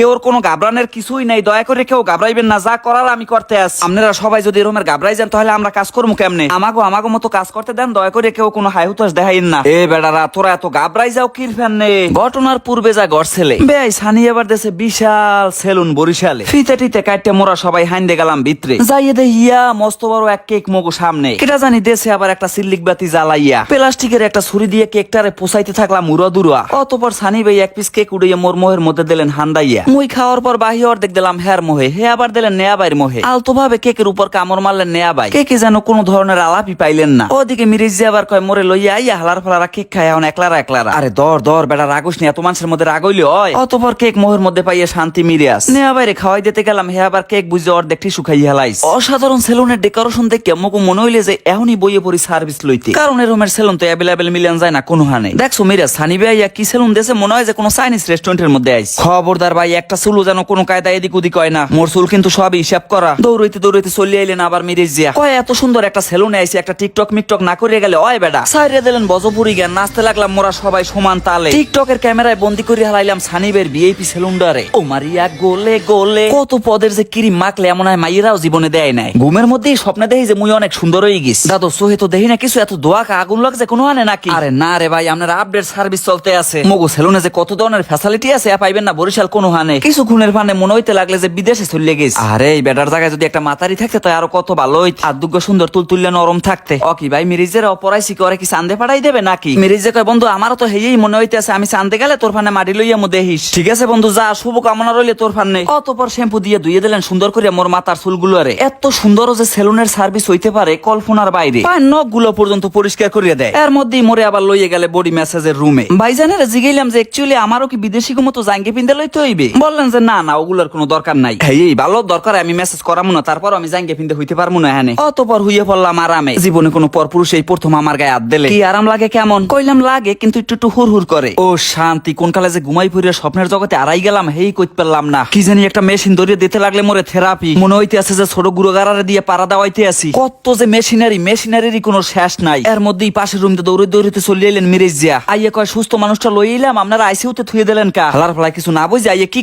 কেউ কোনো গাবরানের কিছুই নাই, দয়া করে কেউ গাবরাইবেন না, যা করার আমি করতে আস আপনারা সবাই যদি এরকমের গাবরাই যান, তাহলে আমরা কাজ করব কেমনে? আমাকে আমাকে মতো কাজ করতে দেন, দয়া করে কেউ কোনো হাই হুতাশ দেখাইন না। এ বেড়ারা, তোরা এত গাবরাই যাও কির ফ্যান? নে ঘটনার পূর্বে যা গড়ছেলে বেআই সানি এবার দেশে বিশাল সেলুন বরিশালে। ফিতে টিতে কাটতে মোরা সবাই হাইন্দে গেলাম ভিতরে। যাইয়ে দে ইয়া মস্ত বড় এক কেক মগু সামনে। কেটা জানি দেশে আবার একটা সিল্লিক বাতি জ্বালাইয়া। প্লাস্টিকের একটা ছুরি দিয়ে কেকটারে পোসাইতে থাকলাম উড়া দুরা অতপর সানি ভাই এক পিস কেক উড়িয়ে মোর মোহের মধ্যে দিলেন হান্দাইয়া। মুই খাওয়ার পর বাহি অর্ধেক দিলাম হেয়ার মোহে হে আবার দিলেন নেয়া বাইর মোহে। আলতো ভাবে কেকের উপর কামড় মারলেন নেয়া বাই। কেকে যেন কোনো ধরনের আলাপই পাইলেন না। ওদিকে মিরিজি আবার কয় মোরে লইয়া আইয়া হালার ফালারা কেক খায় এখন একলারা একলারা। আরে দর দর বেটা রাগুস নি এত মানুষের মধ্যে রাগইলি হয়। অতপর কেক মোহের মধ্যে পাইয়া শান্তি মিরিয়াস নেয়া বাইরে খাওয়াই দিতে গেলাম হে আবার কেক বুঝে অর্ধেক টিসু খাই হেলাইস অসাধারণ সেলুনের ডেকোরেশন দেখে মকু মনে হইলে যে এখনই বইয়ে পড়ি সার্ভিস লইতে। কারণ এরমের সেলুন তো অ্যাভেলেবেল মিলিয়ন যায় না কোনো হানে। দেখছ মিরা সানি ভাইয়া কি সেলুন দেশে মনে হয় যে কোনো চাইনিজ রেস্টুরেন্টের মধ্যে আইস। খবরদার ভাই একটা চুলও যেন কোনো কায়দা এদিক ওদিক হয় না। মোর চুল কিন্তু সব হিসাব করা। দৌড়াইতে দৌড়াইতে চলে আইলেন আবার মিরিজ জিয়া কয়, এত সুন্দর একটা সেলুনে আইসি একটা টিকটক মিকটক না করে গেলে ওই বেডা সাইরে দিলেন বজপুরি জ্ঞান, নাচতে লাগলাম মোরা সবাই সমান তালে। টিকটকের ক্যামেরায় বন্দি করে হালাইলাম সানিবের বিএপি সেলুনডারে। ও মারিয়া, গোলে গোলে। কত পদের যে ক্রিম মাখলে এমন হয় মাইয়েরাও জীবনে দেয় নাই। ঘুমের মধ্যেই স্বপ্নে দেখি যে মুই অনেক সুন্দর হয়ে গেছি। দাদু সোহে তো দেখি না কিছু, এত দোয়া কা আগুন লাগছে কোনো আনে নাকি? আরে না রে ভাই, আপনার আপডেট সার্ভিস চলতে আছে। মগু সেলুনে যে কত ধরনের ফ্যাসিলিটি আছে পাইবেন না, বরিশাল কোনো হানে কিছু খুনের ফানে মনে হইতে লাগলে যে বিদেশে চলে গেছে। আরে এই বেটার জায়গায় যদি একটা মাতারি থাকতে তো আরও কত ভালো হইত। আর দুগ্গ সুন্দর তুল তুললে নরম থাকতে। ও কি ভাই মিরিজের অপরাইছি করে কি চান্দে পাঠাই দেবে নাকি? মিরিজে কয় বন্ধু আমারও তো হেই মনে হইতেছে আমি চান্দে গেলে তোর ফানে মাটি লইয়া মো দেহিস। ঠিক আছে বন্ধু যা শুভ কামনা রইলে তোর ফানে। অতপর শ্যাম্পু দিয়ে ধুয়ে দিলেন সুন্দর করে মোর মাথার চুলগুলো আরে। এত সুন্দর যে সেলুনের সার্ভিস হইতে পারে কল্পনার বাইরে। নখগুলো পর্যন্ত পরিষ্কার করিয়ে দেয়। এর মধ্যেই মোরে আবার লইয়ে গেলে বডি ম্যাসেজের রুমে। ভাইজানের জিগাইলাম যে একচুয়ালি আমারও কি বিদেশি মতো জাঙ্গে পিন্দে লইতে হইবে? বললেন যে না না ওগুলোর কোনো দরকার নাই। এই ভালো দরকার আমি মেসেজ করামু না তারপর আমি জাঙ্গে পিন্দে হইতে পারব না হ্যাঁ অতপর হইয়ে পড়লাম আরামে। জীবনে কোনো পরপুরুষ এই প্রথম আমার গায়ে হাত দিলে। কি আরাম লাগে কেমন? কইলাম লাগে কিন্তু একটু একটু হুর হুর করে। ও শান্তি কোন কালে যে ঘুমাই ফুরিয়ে স্বপ্নের জগতে আড়াই গেলাম হেই কইতে পারলাম না। কি জানি একটা মেশিন ধরিয়ে দিতে লাগলে মোরে থেরাপি মনে হইতে আছে যে ছোট গুড়োগারারে দিয়ে পাড়া দেওয়াইতে আছি। কত যে মেশিনারি মেশিনারিরই কোনো শেষ নাই। এর মধ্যেই পাশের রুমতে দৌড়ে দৌড়িতে চলে এলেন মিরেজ জিয়া। আইয়ে কয় সুস্থ মানুষটা লই এলাম আপনারা আইসিউতে থুয়ে দিলেন কা? হালার ফালায় কিছু না বুঝে আইয়ে কি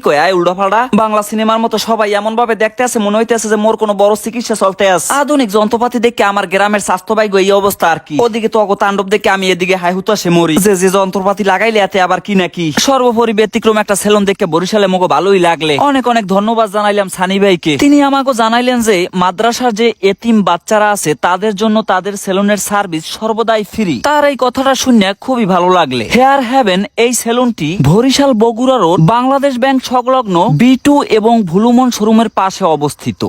বাংলা সিনেমার মতো সবাই এমন ভাবে দেখতে আছে, মনে যে মোর কোনো বড় চিকিৎসা চলতে আছে। আধুনিক যন্ত্রপাতি দেখে আমার গ্রামের স্বাস্থ্য বাইগ এই অবস্থা আর কি। ওদিকে তো তাণ্ডব দেখে আমি এদিকে হাই মরি। যে যে যন্ত্রপাতি লাগাইলে এতে আবার কি নাকি সর্বোপরি ব্যতিক্রম একটা দেখে বরিশালে মগো ভালোই লাগলে। অনেক অনেক ধন্যবাদ জানাইলাম সানি ভাইকে। তিনি আমাকে জানাইলেন যে, মাদ্রাসার যে এতিম বাচ্চারা আছে, তাদের জন্য তাদের সেলুনের সার্ভিস সর্বদাই ফ্রি। তার এই কথাটা শুনে খুবই ভালো লাগলে। হেয়ার হ্যাভেন এই সেলুনটি বরিশাল বগুড়া রোড, বাংলাদেশ ব্যাংক সংলগ্ন বি টু এবং ভুলুমন শোরুমের পাশে অবস্থিত।